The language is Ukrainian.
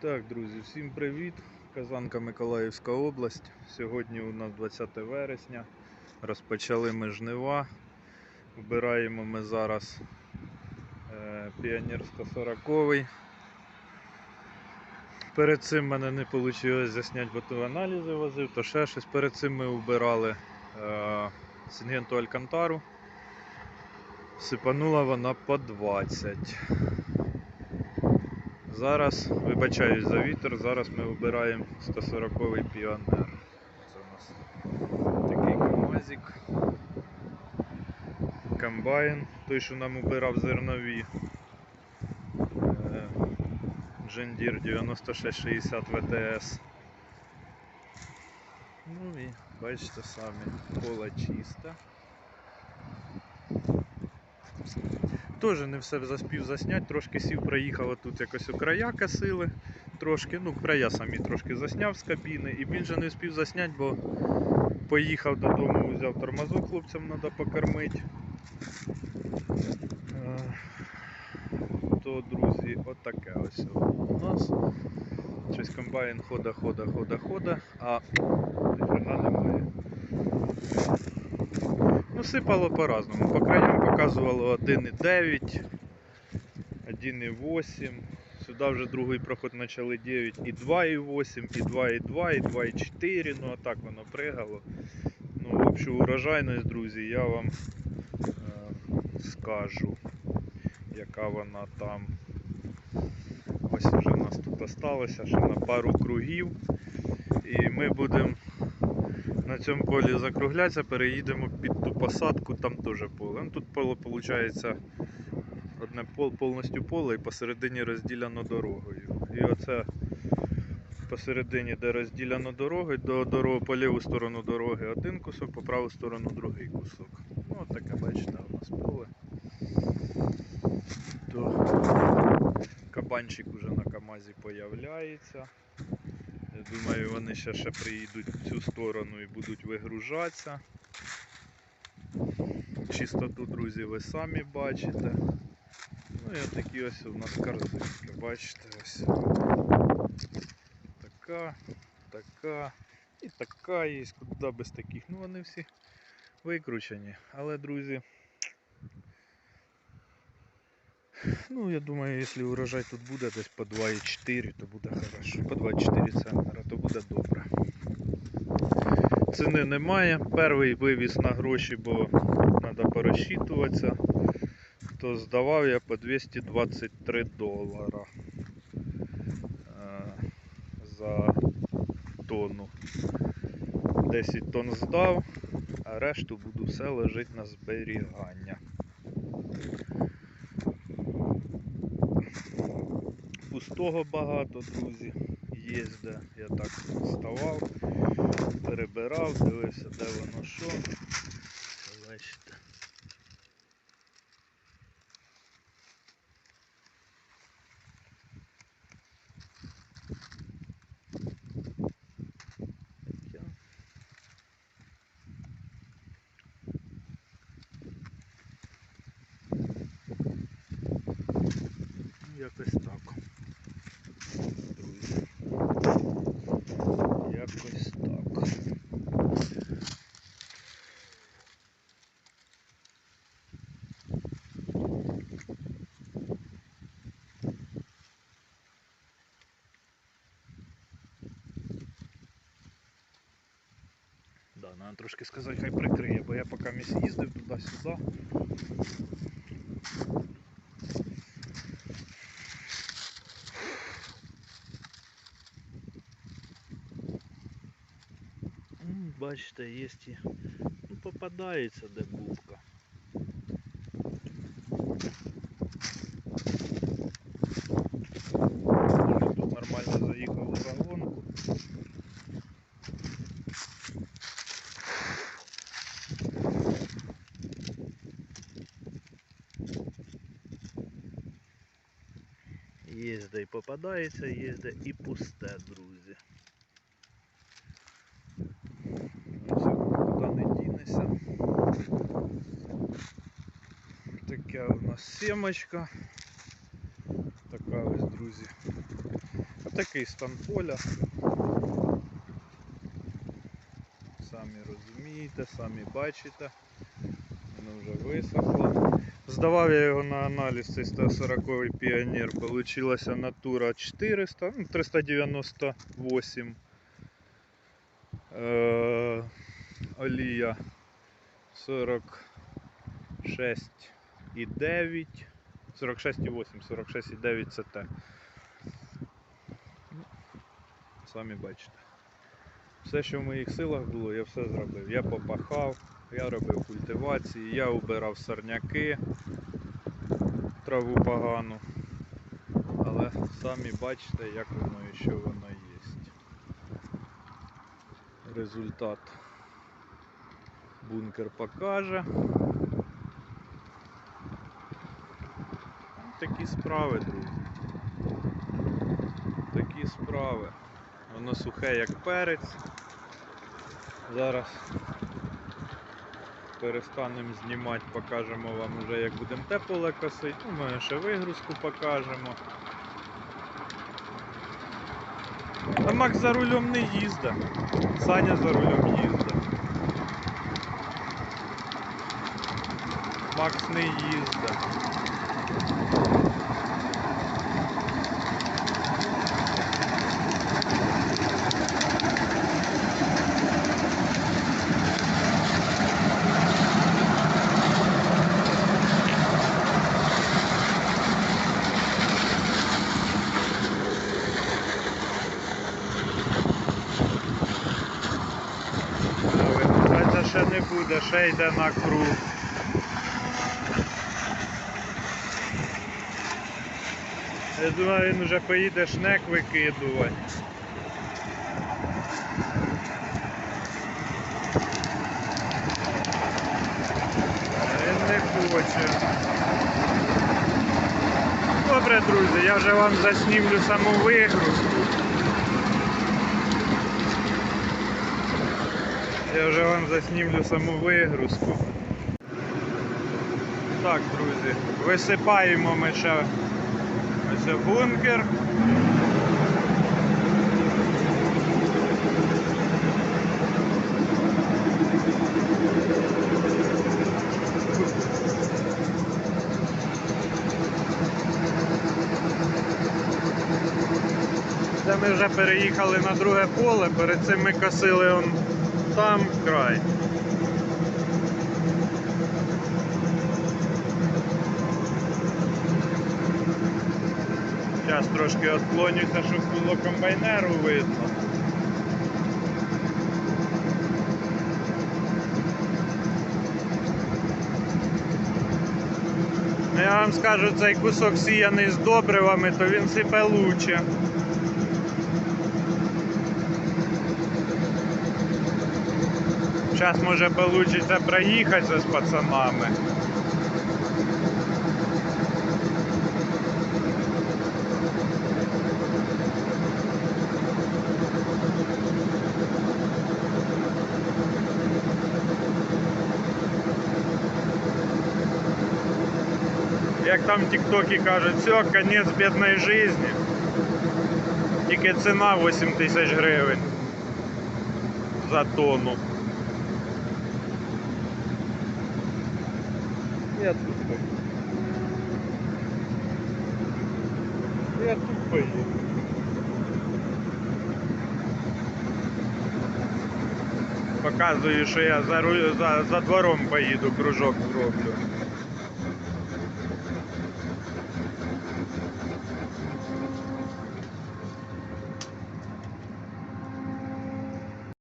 Так, друзі, всім привіт! Казанка Миколаївська область. Сьогодні у нас 20 вересня. Розпочали ми жнива. Вбираємо ми зараз е, Піонер 140. Перед цим мене не вийшло засняти, бо то аналізи возив, то ще щось. Перед цим ми вбирали е, Сінгенту Алькантару. Сипанула вона по 20. Зараз, вибачаюсь за вітер, зараз ми вибираємо 140-й піонер. Це у нас такий камазик. Комбайн, той, що нам убирав зернові. Е, Джендір 9660 ВТС. Ну і бачите самі, поле чисте. Теж не все заспів засняти, трошки сів, проїхав тут якось у края косили, трошки, ну края самі трошки засняв з кабіни і більше не встиг засняти, бо поїхав додому, взяв тормозок, хлопцям треба покормити. Е, То, друзі, отаке ось у нас. Щось комбайн хода, хода, хода, хода, а немає. Ну, сипало по-разному. По краям показувало 1,9, 1,8. Сюди вже другий проход почали 9, і 2,8, і 2,2, і 2,4. Ну а так воно пригало. Ну, общу урожайність, друзі, я вам е, скажу, яка вона там. Ось вже в нас тут осталося ще на пару кругів. І ми будемо на цьому полі закруглятися, переїдемо під ту посадку, там теж поле. Ну, тут поле виходить одне пол, повністю поле і посередині розділяно дорогою. І оце посередині, де розділяно дорогою, до дороги, по ліву сторону дороги один кусок, по праву сторону другий кусок. Ну, от таке, бачите, у нас поле. То кабанчик уже на КАМАЗі появляється. Я думаю, вони ще, ще приїдуть в цю сторону і будуть вигружатися. Чистоту, друзі, ви самі бачите. Ну і такі ось у нас корзинки, бачите, ось. Така, така і така є, куди без таких. Ну вони всі викручені. Але, друзі, ну я думаю, якщо урожай тут буде десь по 2,4, то буде хорошо. По 2,4 центнера, то буде добре. Ціни немає. Перший вивіз на гроші, бо треба порозчитуватися. То здавав я по 223 долара е, за тонну. 10 тонн здав, а решту буду все лежить на зберігання. Пустого багато, друзі, є. Я так ставав, перебирав, дивився, де воно що. Да, треба трошки сказати, хай прикриє, бо я поки місь їздив туди-сюди. М, Бачите, є і ну, попадається де бубка. Є де і попадається, є де і пусте, друзі. Все, куди не дінеся. Така у нас сімочка. Така ось, друзі. такий стан поля. Самі розумієте, самі бачите. Воно вже висохло. Здавав я його на аналіз, цей 140 піонер. Получилася натура 400, ну, 398. Е, олія 46,9. 46,8, 46,9 це те. Ну, Самі бачите. Все, що в моїх силах було, я все зробив. Я попахав, я робив культивації, я убирав сорняки, траву погану. Але самі бачите, як воно і що воно є. Результат бункер покаже. Такі справи, друзі. Такі справи. Воно сухе як перець. Зараз перестанемо знімати, покажемо вам вже як будемо те косити. Ну, ми ще вигрузку покажемо. А Макс за рулем не їздить. Саня за рулем їздить. Макс не їздить. Це не ще йде на круг. Я думаю, він вже поїде шнек викидувати. Він не хоче. Добре, друзі, я вже вам заснімлю саму вигрузку. Я вже вам заснімлю саму вигрузку. Так, друзі, висипаємо ми ще ось бункер. Це ми вже переїхали на друге поле, перед цим ми косили он там край. Зараз трошки відклонюся, щоб було комбайнеру видно. Ну, Я вам скажу, цей кусок сіяний з добривами, то він сипе лучше. Зараз може вийде проїхатися з пацанами. Як там в тіктокі кажуть, все, конець бідної житті. Тільки ціна 8 тисяч гривень за тонну. Я тупий. Я тупий. Показую, що я за, за, за двором поїду, кружок зроблю.